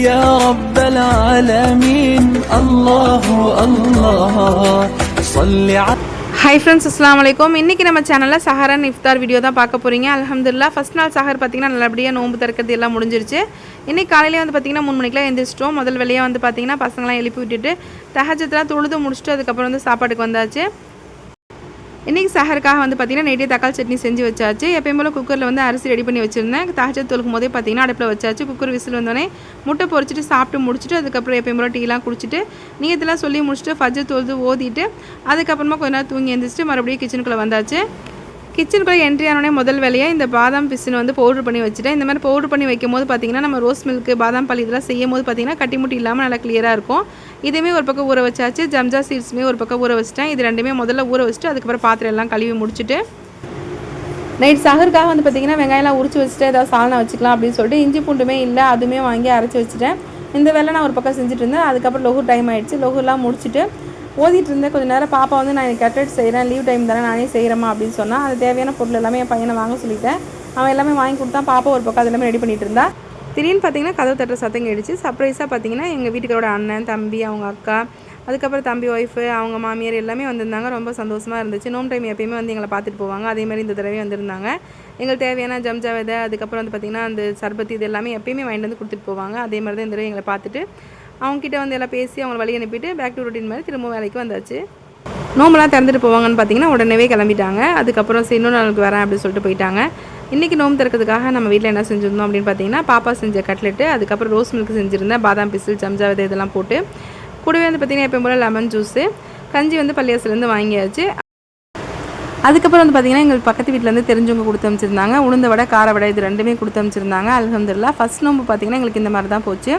يا رب العالمين الله الله صل على hi friends அஸ்லாம் வலைக்கும் இன்றைக்கி நம்ம சேனலில் சஹரன் இஃப்தார் வீடியோ தான் பார்க்க போகிறீங்க அல்ஹம்துலில்லாஹ் ஃபஸ்ட் நாள் சஹர் பார்த்திங்கன்னா நல்லபடியாக நோன்பு திறக்கிறது எல்லாம் முடிஞ்சிருச்சு இன்றைக்கி காலையிலே வந்து பார்த்திங்கன்னா மூணு மணிக்கெலாம் எழுந்திரிச்சிட்டோம் முதல் வேலையாக வந்து பார்த்திங்கன்னா பசங்களாம் எழுப்பி விட்டுட்டு தஹஜத்தெலாம் தொழுது முடிச்சுட்டு அதுக்கப்புறம் வந்து சாப்பாட்டுக்கு வந்தாச்சு இன்றைக்கி சஹருக்காக வந்து பார்த்திங்கன்னா நைட்டே தக்காளி சட்னி செஞ்சு வச்சாச்சு. எப்பயும் போல் குக்கரில் வந்து அரிசி ரெடி பண்ணி வச்சுருந்தேன். தஹஜத் தொழுக்கும் போதே பார்த்திங்கன்னா அடுப்பில் வச்சாச்சு. குக்கர் விசில் வந்தோடனே முட்டை பொறிச்சிட்டு சாப்பிட்டு முடிச்சுட்டு அதுக்கப்புறம் எப்பயும் போல் டீலாம் குடிச்சிட்டு இதெல்லாம் சொல்லி முடிச்சுட்டு ஃபஜ்ஜர் தொழுது ஓதிட்டு அதுக்கப்புறமா கொஞ்ச நேரம் தூங்கி எழுந்திரிச்சிட்டு மறுபடியும் கிச்சனுக்குள்ளே வந்தாச்சு. கிச்சனுக்குள்ளே என்ட்ரி ஆனோடனே முதல் வேலையாக இந்த பாதாம் பிசின் வந்து பவுடர் பண்ணி வச்சுட்டேன். இந்த மாதிரி பவுடர் பண்ணி வைக்கும் போது பார்த்திங்கன்னா நம்ம ரோஸ் மில்க் பாதாம் பால் இதெல்லாம் செய்யும் போது பார்த்திங்கன்னா கட்டி முட்டி இல்லாமல் நல்லா கிளியராக இருக்கும். இதுவுமே ஒரு பக்கம் ஊற வச்சாச்சு. ஜம்ஜா சீட்ஸுமே ஒரு பக்கம் ஊற வச்சிட்டேன். இது ரெண்டுமே முதல்ல ஊற வச்சுட்டு அதுக்கப்புறம் பாத்திரம் எல்லாம் கழுவி முடிச்சுட்டு நைட் சகருக்காக வந்து பார்த்திங்கன்னா வெங்காயம்லாம் உரிச்சு வச்சுட்டு ஏதாவது சால்னா வச்சுக்கலாம் அப்படின்னு சொல்லிட்டு இஞ்சி பூண்டுமே இல்லை அதுவுமே வாங்கி அரைச்சி வச்சுட்டேன். இந்த வேலை நான் ஒரு பக்கம் செஞ்சுட்டு இருந்தேன். அதுக்கப்புறம் லொகு டைம் ஆகிடுச்சு லொகுலாம் முடிச்சுட்டு ஓதிட்டு இருந்தேன் கொஞ்சம் நேரம் பாப்பா வந்து நான் எனக்கு கட்லெட் செய்கிறேன் லீவ் டைம் தானே நானே செய்கிறேம்மா அப்படின்னு சொன்னால் அது தேவையான பொருள் எல்லாமே என் பையனை வாங்க சொல்லிட்டேன். அவன் எல்லாமே வாங்கி கொடுத்தான் பாப்பா ஒரு பக்கம் அது எல்லாமே ரெடி பண்ணிட்டு இருந்தா. திடீர்னு பார்த்தீங்கன்னா கதவு தட்டுற சத்தம் கேடுச்சு சர்ப்ரைஸாக பார்த்தீங்கன்னா எங்கள் வீட்டுக்காரோட அண்ணன் தம்பி அவங்க அக்கா அதுக்கப்புறம் தம்பி ஒய்ஃபு அவங்க மாமியார் எல்லாமே வந்திருந்தாங்க. ரொம்ப சந்தோஷமாக இருந்துச்சு. நோம் டைம் எப்பயுமே வந்து எங்களை பார்த்துட்டு போவாங்க. அதே மாதிரி இந்த தடவை வந்திருந்தாங்க. எங்களுக்கு தேவையான ஜம்ஜா விதை அதுக்கப்புறம் வந்து பார்த்திங்கன்னா அந்த சர்பத்து இது எல்லாமே எப்பயுமே வாங்கிட்டு வந்து கொடுத்துட்டு போவாங்க. அதே மாதிரி தான் இந்த தடவை எங்களை பார்த்துட்டு அவங்ககிட்ட வந்து எல்லாம் பேசி அவங்களை வழி அனுப்பிட்டு பேக் டு ரொட்டீன் மாதிரி திரும்ப வேலைக்கு வந்தாச்சு. நோம்பெல்லாம் திறந்துட்டு போவாங்கன்னு பார்த்தீங்கன்னா உடனே கிளம்பிட்டாங்க. அதுக்கப்புறம் சரி இன்னொரு நாளுக்கு வரேன் அப்படின்னு சொல்லிட்டு போயிட்டாங்க. இன்றைக்கி நோம்பு திறக்கிறதுக்காக நம்ம வீட்டில் என்ன செஞ்சுருந்தோம் அப்படின்னு பார்த்தீங்கன்னா பாப்பா செஞ்ச கட்லெட்டு அதுக்கப்புறம் ரோஸ் மில்க் செஞ்சுருந்தேன் பாதாம் பிசில் சம்ஜா விதை இதெல்லாம் போட்டு. கூடவே வந்து பார்த்திங்கன்னா எப்போ போல் லெமன் ஜூஸு கஞ்சி வந்து பள்ளியாசிலேருந்து வாங்கியாச்சு. அதுக்கப்புறம் வந்து பார்த்திங்கன்னா எங்கள் பக்கத்து வீட்டிலேருந்து தெரிஞ்சவங்க கொடுத்து அமைச்சிருந்தாங்க உளுந்த வடை கார வடை இது ரெண்டுமே கொடுத்து அமைச்சிருந்தாங்க அலமதுல்லா ஃபஸ்ட் நோம்பு பார்த்திங்கன்னா எங்களுக்கு இந்த மாதிரி தான் போச்சு.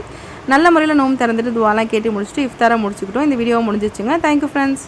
நல்ல முறையில் நோம் திறந்துட்டு துவாலாம் கேட்டு முடிச்சுட்டு இஃப்தாராக முடிச்சுக்கிட்டோம். இந்த வீடியோ முடிஞ்சிச்சுங்க. Thank you friends